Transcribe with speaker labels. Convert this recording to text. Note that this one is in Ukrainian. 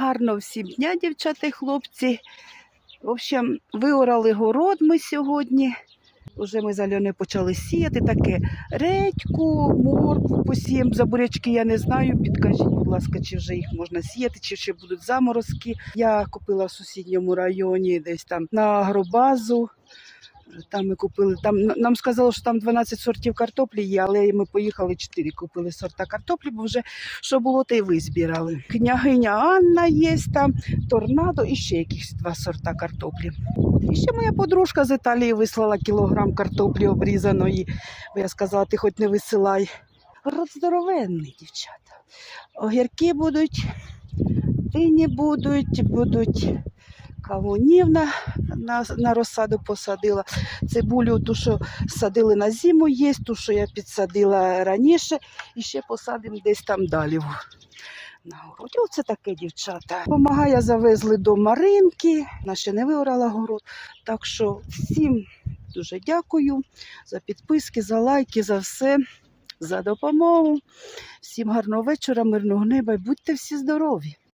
Speaker 1: Гарно всім дня, дівчата і хлопці. В общем, виорали город ми сьогодні. Уже ми з Альоною почали сіяти таке редьку, моркву посіємо. За бурячки я не знаю. Підкажіть, будь ласка, чи вже їх можна сіяти, чи ще будуть заморозки. Я купила в сусідньому районі десь там на агробазу. Там ми купили, там нам сказали, що там 12 сортів картоплі є, але ми поїхали 4 купили сорта картоплі, бо вже що було, те й визбирали. Княгиня Анна є там, торнадо і ще якісь два сорта картоплі. І ще моя подружка з Італії вислала кілограм картоплі обрізаної. Бо я сказала, ти хоч не висилай. Рот здоровенний, дівчата. Огірки будуть, дині будуть, будуть кавунів на, на, на розсаду посадила. Цибулю, ту, що садили на зиму, є, ту, що я підсадила раніше, і ще посадимо десь там далі. На городі. Оце таке, дівчата. Помагає, завезли до Маринки, вона ще не виорала город. Так що всім дуже дякую за підписки, за лайки, за все, за допомогу. Всім гарного вечора, мирного неба і будьте всі здорові!